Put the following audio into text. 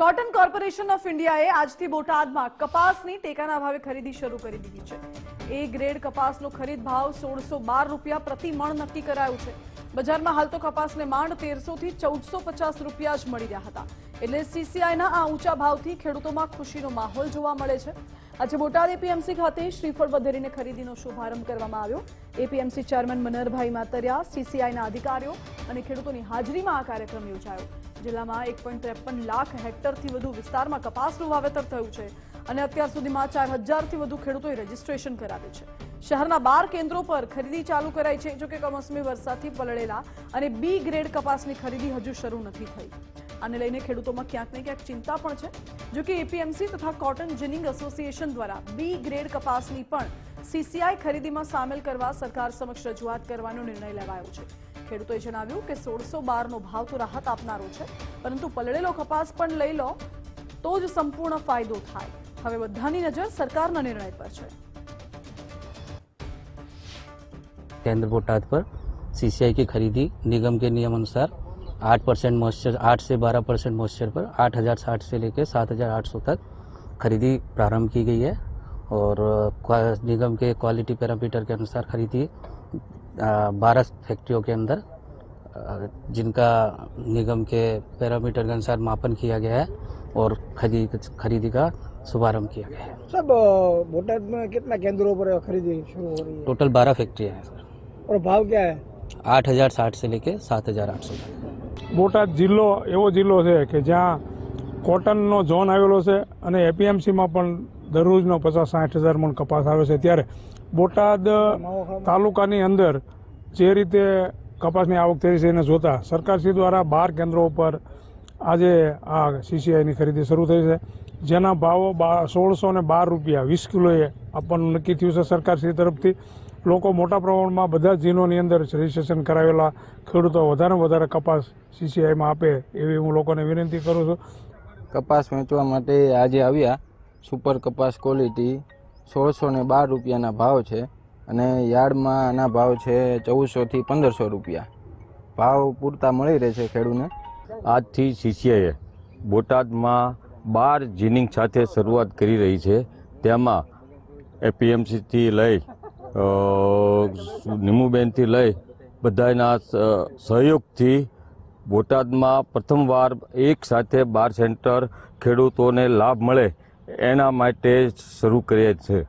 Cotton corporation of ઇન્ડિયાએ આજથી બોટાદમાં કપાસની ટેકાના ભાવે ખરીદી શરૂ કરી દીધી છે. એ ગ્રેડ કપાસનો ખરીદ ભાવ સોળસો બાર રૂપિયા પ્રતિ મણ નક્કી કરાયો છે. બજારમાં હાલ તો કપાસને માંડ તેરસો થી ચૌદસો પચાસ રૂપિયા જ મળી રહ્યા હતા. એટલે સીસીઆઈના આ ઊંચા ભાવથી ખેડૂતોમાં ખુશીનો માહોલ જોવા મળે છે. આજે બોટાદ એપીએમસી ખાતે શ્રીફળ વધેરીને ખરીદીનો શુભારંભ કરવામાં આવ્યો. એપીએમસી ચેરમેન મનરભાઈ માતરિયા સીસીઆઈના અધિકારીઓ અને ખેડૂતોની હાજરીમાં આ કાર્યક્રમ યોજાયો. જિલ્લામાં એક પોઈન્ટ ત્રેપન લાખ હેક્ટરથી વધુ વિસ્તારમાં કપાસનું વાવેતર થયું છે અને અત્યાર સુધીમાં ચાર હજારથી વધુ ખેડૂતોએ રજીસ્ટ્રેશન કરાવ્યું છે. શહેરના બાર કેન્દ્રો પર ખરીદી ચાલુ કરાઈ છે, જોકે કમોસમી વરસાદથી પલળેલા અને બી ગ્રેડ કપાસની ખરીદી હજુ શરૂ નથી થઈ. આને લઈને ખેડૂતોમાં ક્યાંક ને ક્યાંક ચિંતા પણ છે. જો કે એપીએમસી તથા કોટન જિનિંગ એસોસિએશન દ્વારા બી ગ્રેડ કપાસની પણ સીસીઆઈ ખરીદીમાં સામેલ કરવા સરકાર સમક્ષ રજૂઆત કરવાનો નિર્ણય લેવાયો છે. ખેડૂતોએ જણાવ્યું કે સોળસો બારનો ભાવ તો રાહત આપનારો છે, પરંતુ પલળેલો કપાસ પણ લઈ લો, તો જ સંપૂર્ણ ફાયદો થાય. હવે બધાની નજર સરકારના નિર્ણય પર છે. કેન્દ્ર બોટાદ પર સીસીઆઈ की ખરીદી નિગમ કે નિયમ અનુસાર आठ परसेंट मॉइस्चर आठ से बारह परसेंट मॉइस्चर पर आठ हज़ार साठ से लेकर सात हज़ार आठ सौ तक खरीदी प्रारंभ की गई है। और निगम के क्वालिटी पैरामीटर के अनुसार खरीदी बारह फैक्ट्रियों के अंदर जिनका निगम के पैरामीटर के अनुसार मापन किया गया है और खरीदी खरीदी का शुभारंभ किया गया है। सब बोटाद में कितना केंद्रों पर खरीदी शुरू हो रही है? टोटल बारह फैक्ट्रियाँ हैं सर। और भाव क्या है? आठ हज़ार साठ से लेकर सात हज़ार आठ सौ तक। બોટાદ જિલ્લો, એવો જિલ્લો છે કે જ્યાં કોટનનો ઝોન આવેલો છે અને એપીએમસીમાં પણ દરરોજનો પચાસ સાઠ હજાર મણ કપાસ આવે છે. ત્યારે બોટાદ તાલુકાની અંદર જે રીતે કપાસની આવક થઈ છે એને જોતા સરકારશ્રી દ્વારા બાર કેન્દ્રો ઉપર આજે આ સીસીઆઈની ખરીદી શરૂ થઈ છે. જેના ભાવો બા સોળસો ને બાર રૂપિયા વીસ કિલોએ આપવાનું નક્કી થયું છે સરકારશ્રી તરફથી. લોકો મોટા પ્રમાણમાં બધા જિલ્લોની અંદર રજીસ્ટ્રેશન કરાવેલા ખેડૂતો વધારે વધારે કપાસ સીસીઆઈમાં આપે એવી હું લોકોને વિનંતી કરું છું. કપાસ વેચવા માટે આજે આવ્યા. સુપર કપાસ ક્વોલિટી સોળસો ને બાર રૂપિયાના ભાવ છે અને યાર્ડમાં આના ભાવ છે ચૌદસોથી પંદરસો રૂપિયા. ભાવ પૂરતા મળી રહે છે ખેડૂને. આજથી સીસીઆઈએ બોટાદમાં બાર જીનિંગ સાથે શરૂઆત કરી રહી છે. તેમાં એપીએમસીથી લઈ નિમુબેનથી લઈ બધાના સહયોગથી બોટાદમાં પ્રથમવાર એક સાથે બાર સેન્ટર ખેડૂતોને લાભ મળે એના માટે શરૂ કરીએ છે